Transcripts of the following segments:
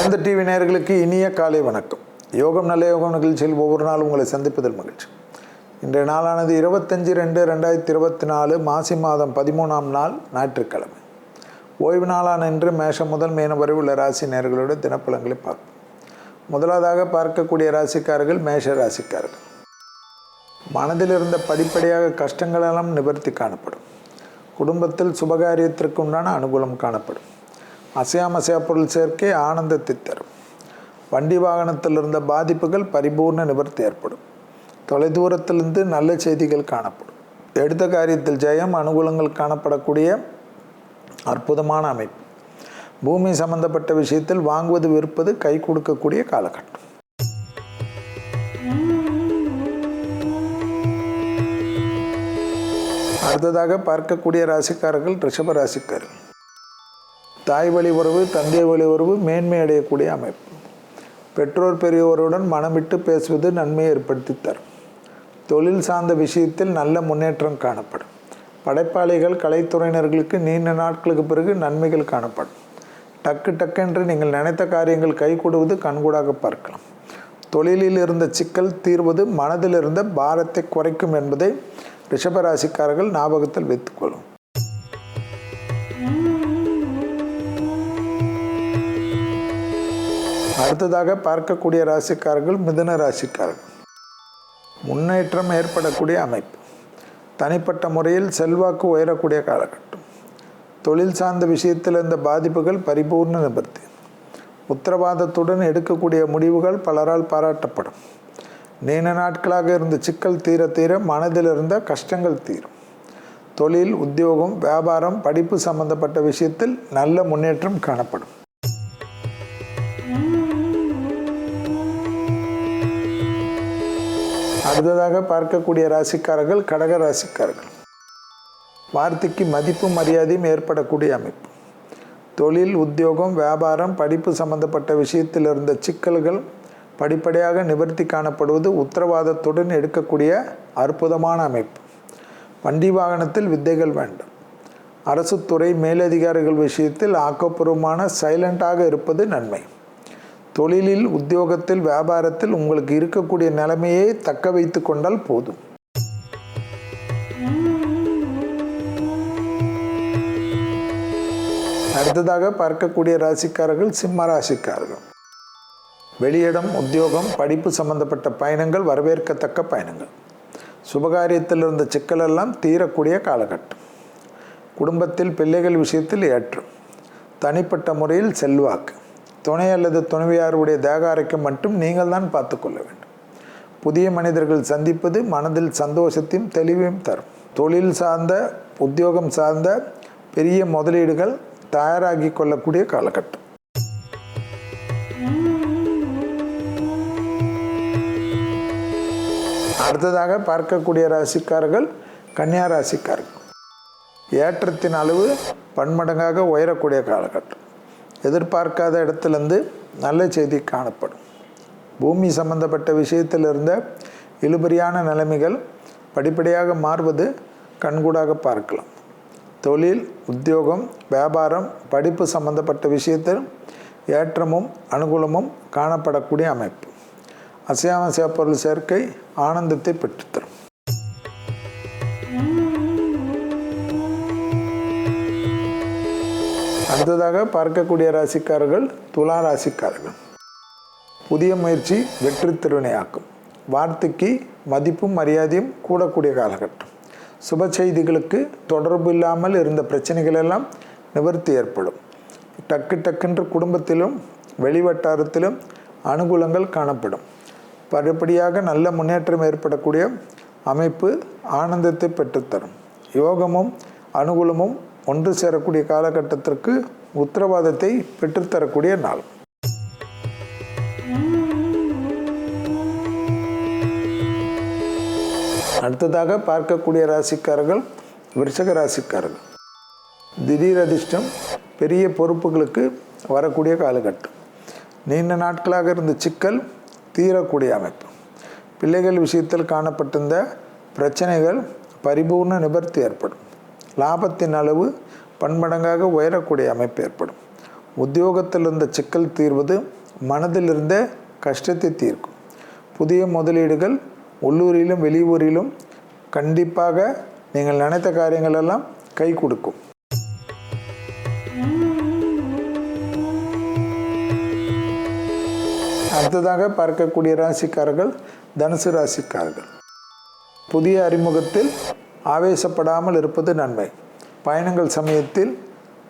வேந்த TV நேயர்களுக்கு இனிய காலை வணக்கம். யோகம் நல்ல யோகம் நிகழ்ச்சியில் ஒவ்வொரு நாளும் உங்களை சந்திப்பதில் மகிழ்ச்சி. இன்றைய நாளானது இருபத்தஞ்சி ரெண்டு ரெண்டாயிரத்தி இருபத்தி நாலு மாசி மாதம் பதிமூணாம் நாள் ஞாயிற்றுக்கிழமை. ஓய்வு நாளான இன்று மேஷம் முதல் மீனம் வரை உள்ள ராசி நேர்களோட தினப்பலங்களை பார்ப்போம். முதலாவதாக பார்க்கக்கூடிய ராசிக்காரர்கள் மேஷ ராசிக்காரர்கள். மனதில் இருந்த படிப்படியாக கஷ்டங்களெல்லாம் நிவர்த்தி காணப்படும். குடும்பத்தில் சுபகாரியத்திற்கு உண்டான அனுகூலம் காணப்படும். அசையாமசையா பொருள் சேர்க்கை ஆனந்தத்தை தரும். வண்டி வாகனத்தில் இருந்த பாதிப்புகள் பரிபூர்ண நிவர்த்தி ஏற்படும். தொலைதூரத்திலிருந்து நல்ல செய்திகள் காணப்படும். எடுத்த காரியத்தில் ஜெயம் அனுகூலங்கள் காணப்படக்கூடிய அற்புதமான அமைப்பு. பூமி சம்பந்தப்பட்ட விஷயத்தில் வாங்குவது விற்பது கை கொடுக்கக்கூடிய காலகட்டம். அடுத்ததாக பார்க்கக்கூடிய ராசிக்காரர்கள் ரிஷப ராசிக்காரர்கள். தாய் வழி உறவு தந்தை வழி உறவு மேன்மை அடையக்கூடிய அமைப்பு. பெற்றோர் பெரியோருடன் மனமிட்டு பேசுவது நன்மையை ஏற்படுத்தி தரும் தொழில் சார்ந்த விஷயத்தில் நல்ல முன்னேற்றம் காணப்படும். படைப்பாளிகள் கலைத்துறையினர்களுக்கு நீண்ட நாட்களுக்கு பிறகு நன்மைகள் காணப்படும். டக்கு டக்கென்று நீங்கள் நினைத்த காரியங்கள் கைகூடுவது கண்கூடாக பார்க்கலாம். தொழிலில் இருந்த சிக்கல் தீர்வது மனதில் இருந்த பாரத்தை குறைக்கும் என்பதை ரிஷபராசிக்காரர்கள் ஞாபகத்தில் வைத்துக்கொள்ளும். அடுத்ததாக பார்க்கக்கூடிய ராசிக்காரர்கள் மிதுன ராசிக்காரர்கள். முன்னேற்றம் ஏற்படக்கூடிய அமைப்பு. தனிப்பட்ட முறையில் செல்வாக்கு உயரக்கூடிய காலகட்டம். தொழில் சார்ந்த விஷயத்தில் இருந்த பாதிப்புகள் பரிபூர்ண நிபர்த்தி. உத்தரவாதத்துடன் எடுக்கக்கூடிய முடிவுகள் பலரால் பாராட்டப்படும். நீண்ட நாட்களாக இருந்த சிக்கல் தீர தீர மனதில் இருந்த கஷ்டங்கள் தீரும். தொழில் உத்தியோகம் வியாபாரம் படிப்பு சம்பந்தப்பட்ட விஷயத்தில் நல்ல முன்னேற்றம் காணப்படும். அடுத்ததாக பார்க்கக்கூடிய ராசிக்காரர்கள் கடக ராசிக்காரர்கள். வார்த்தைக்கு மதிப்பு மரியாதையும் ஏற்படக்கூடிய அமைப்பு. தொழில் உத்தியோகம் வியாபாரம் படிப்பு சம்பந்தப்பட்ட விஷயத்தில் இருந்த சிக்கல்கள் படிப்படியாக நிவர்த்தி காணப்படுவது உத்தரவாதத்துடன் எடுக்கக்கூடிய அற்புதமான அமைப்பு. வண்டி வாகனத்தில் வித்தைகள் வேண்டும். அரசு துறை மேலதிகாரிகள் விஷயத்தில் ஆக்கப்பூர்வமான சைலண்டாக இருப்பது நன்மை. தொழிலில் உத்தியோகத்தில் வியாபாரத்தில் உங்களுக்கு இருக்கக்கூடிய நிலைமையை தக்க வைத்து கொண்டால் போதும். அடுத்ததாக பார்க்கக்கூடிய ராசிக்காரர்கள் சிம்ம ராசிக்காரர்கள். வெளியிடம் உத்தியோகம் படிப்பு சம்பந்தப்பட்ட பயணங்கள் வரவேற்கத்தக்க பயணங்கள். சுபகாரியத்தில் இருந்த சிக்கலெல்லாம் தீரக்கூடிய காலகட்டம். குடும்பத்தில் பிள்ளைகள் விஷயத்தில் ஏற்றம். தனிப்பட்ட முறையில் செல்வாக்கு. துணை அல்லது துணைவியாருடைய தேக ஆரோக்கியம் மட்டும் நீங்கள் தான் பார்த்து கொள்ள வேண்டும். புதிய மனிதர்கள் சந்திப்பது மனதில் சந்தோஷத்தையும் தெளிவையும் தரும். தொழில் சார்ந்த உத்தியோகம் சார்ந்த பெரிய முதலீடுகள் தயாராகி கொள்ளக்கூடிய காலகட்டம். அடுத்ததாக பார்க்கக்கூடிய ராசிக்காரர்கள் கன்னியா ராசிக்காரர்கள். ஏற்றத்தின் அளவு பன்மடங்காக உயரக்கூடிய காலகட்டம். எதிர்பார்க்காத இடத்துலேருந்து நல்ல செய்தி காணப்படும். பூமி சம்பந்தப்பட்ட விஷயத்தில் இருந்த இழுபறியான நிலைமைகள் படிப்படியாக மாறுவது கண்கூடாக பார்க்கலாம். தொழில் உத்தியோகம் வியாபாரம் படிப்பு சம்பந்தப்பட்ட விஷயத்தில் ஏற்றமும் அனுகூலமும் காணப்படக்கூடிய அமைப்பு. அசையாமசையா பொருள் சேர்க்கை ஆனந்தத்தை பெற்று அடுத்ததாக பார்க்கக்கூடிய ராசிக்காரர்கள் துலா ராசிக்காரர்கள். புதிய முயற்சி வெற்றி திருவினையாக்கும் வார்த்தைக்கு மதிப்பும் மரியாதையும் கூடக்கூடிய காலகட்டம். சுப செய்திகளுக்கு தொடர்பு இல்லாமல் இருந்த பிரச்சனைகள் எல்லாம் நிவர்த்தி ஏற்படும். டக்கு டக்குன்று குடும்பத்திலும் வெளிவட்டாரத்திலும் அனுகூலங்கள் காணப்படும். படிப்படியாக நல்ல முன்னேற்றம் ஏற்படக்கூடிய அமைப்பு ஆனந்தத்தை பெற்றுத்தரும். யோகமும் அனுகூலமும் ஒன்று சேரக்கூடிய காலகட்டத்திற்கு உத்தரவாதத்தை பெற்றுத்தரக்கூடிய நாள். அடுத்ததாக பார்க்கக்கூடிய ராசிக்காரர்கள் விருஷக ராசிக்காரர்கள். திடீர் அதிர்ஷ்டம் பெரிய பொறுப்புகளுக்கு வரக்கூடிய காலகட்டம். நீண்ட நாட்களாக இருந்த சிக்கல் தீரக்கூடிய அமைப்பு. பிள்ளைகள் விஷயத்தில் காணப்பட்டிருந்த பிரச்சனைகள் பரிபூர்ண நிபர்த்தி ஏற்படும். லாபத்தின் அளவு பன்மடங்காக உயரக்கூடிய அமைப்பு ஏற்படும். உத்தியோகத்தில் இருந்த சிக்கல் தீர்வது மனதில் இருந்த கஷ்டத்தை தீர்க்கும். புதிய முதலீடுகள் உள்ளூரிலும் வெளியூரிலும் கண்டிப்பாக நீங்கள் நினைத்த காரியங்களெல்லாம் கை கொடுக்கும். அடுத்ததாக பார்க்கக்கூடிய ராசிக்காரர்கள் தனுசு ராசிக்காரர்கள். புதிய அறிமுகத்தில் ஆவேசப்படாமல் இருப்பது நன்மை. பயணங்கள் சமயத்தில்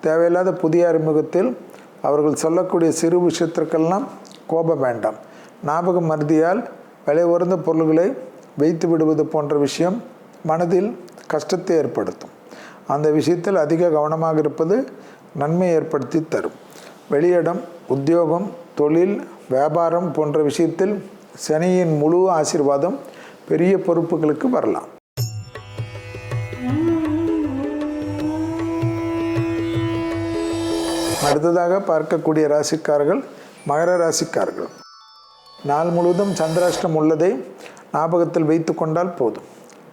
தேவையில்லாத புதிய அறிமுகத்தில் அவர்கள் சொல்லக்கூடிய சிறு விஷயத்திற்கெல்லாம் கோபம் வேண்டாம். ஞாபக மருதியால் விலை உயர்ந்த பொருள்களை வைத்து விடுவது போன்ற விஷயம் மனதில் கஷ்டத்தை ஏற்படுத்தும். அந்த விஷயத்தில் அதிக கவனமாக இருப்பது நன்மை ஏற்படுத்தி தரும். வெளியிடம் உத்தியோகம் தொழில் வியாபாரம் போன்ற விஷயத்தில் சனியின் முழு ஆசீர்வாதம் பெரிய பொறுப்புகளுக்கு வரலாம். அடுத்ததாக பார்க்கக்கூடிய ராசிக்காரர்கள் மகர ராசிக்காரர்கள் நாள் முழுவதும் சந்திராஷ்டம் உள்ளதை ஞாபகத்தில் வைத்து கொண்டால் போதும்.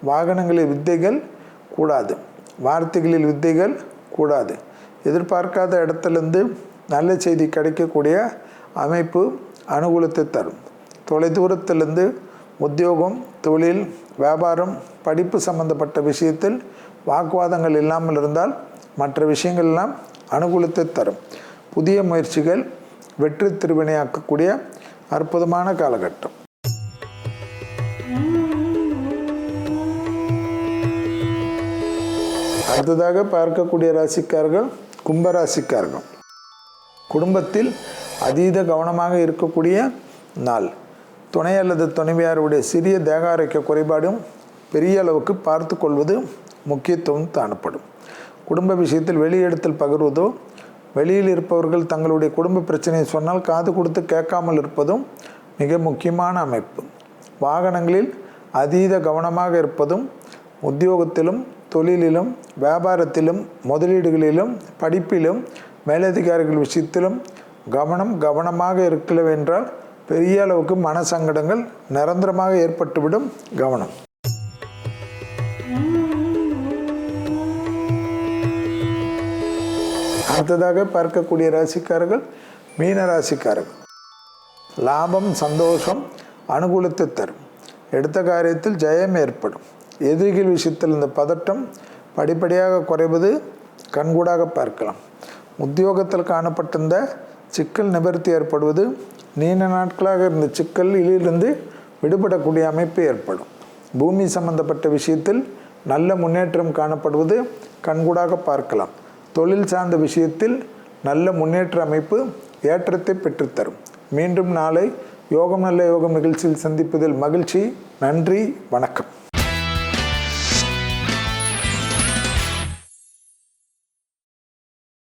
வாகனங்களில் வித்தைகள் கூடாது. வார்த்தைகளில் வித்தைகள் கூடாது. எதிர்பார்க்காத இடத்துலேருந்து நல்ல செய்தி கிடைக்கக்கூடிய அமைப்பு அனுகூலத்தை தரும். தொலைதூரத்திலிருந்து உத்தியோகம் தொழில் வியாபாரம் படிப்பு சம்பந்தப்பட்ட விஷயத்தில் வாக்குவாதங்கள் இல்லாமல் இருந்தால் மற்ற விஷயங்கள் எல்லாம் அனுகூலத்தை தரும். புதிய முயற்சிகள் வெற்றி திருவினையாக்கக்கூடிய அற்புதமான காலகட்டம். அடுத்ததாக பார்க்கக்கூடிய ராசிக்காரர்கள் கும்பராசிக்காரர்கள். குடும்பத்தில் அதீத கவனமாக இருக்கக்கூடிய நாள். துணை அல்லது துணைவியாருடைய சிறிய தேகாரோக்கிய குறைபாடும் பெரிய அளவுக்கு பார்த்து கொள்வது முக்கியத்துவம் காணப்படும். குடும்ப விஷயத்தில் வெளியிடத்தில் பகிர்வதோ வெளியில் இருப்பவர்கள் தங்களுடைய குடும்ப பிரச்சனையை சொன்னால் காது கொடுத்து கேட்காமல் இருப்பதும் மிக முக்கியமான அமைப்பு. வாகனங்களில் அதீத கவனமாக இருப்பதும் உத்தியோகத்திலும் தொழிலிலும் வியாபாரத்திலும் முதலீடுகளிலும் படிப்பிலும் மேலதிகாரிகள் விஷயத்திலும் கவனம் கவனமாக இருக்கலவென்றால் பெரிய அளவுக்கு மன சங்கடங்கள் நிரந்தரமாக ஏற்பட்டுவிடும் கவனம். அடுத்ததாக பார்க்கக்கூடிய ராசிக்காரர்கள் மீன ராசிக்காரர்கள். லாபம் சந்தோஷம் அனுகூலத்தை தரும். எடுத்த காரியத்தில் ஜெயம் ஏற்படும். எதிரிகள் விஷயத்தில் இந்த பதட்டம் படிப்படியாக குறைவது கண்கூடாக பார்க்கலாம். உத்தியோகத்தில் காணப்பட்டிருந்த சிக்கல் நிவர்த்தி ஏற்படுவது நீண்ட நாட்களாக இருந்த சிக்கலிலிருந்து விடுபடக்கூடிய அமைப்பு ஏற்படும். பூமி சம்பந்தப்பட்ட விஷயத்தில் நல்ல முன்னேற்றம் காணப்படுவது கண்கூடாக பார்க்கலாம். தொழில் சார்ந்த விஷயத்தில் நல்ல முன்னேற்ற அமைப்பு ஏற்றத்தை பெற்றுத்தரும். மீண்டும் நாளை யோகம் நல்ல யோகம் நிகழ்ச்சியில் சந்திப்பதில் மகிழ்ச்சி. நன்றி. வணக்கம்.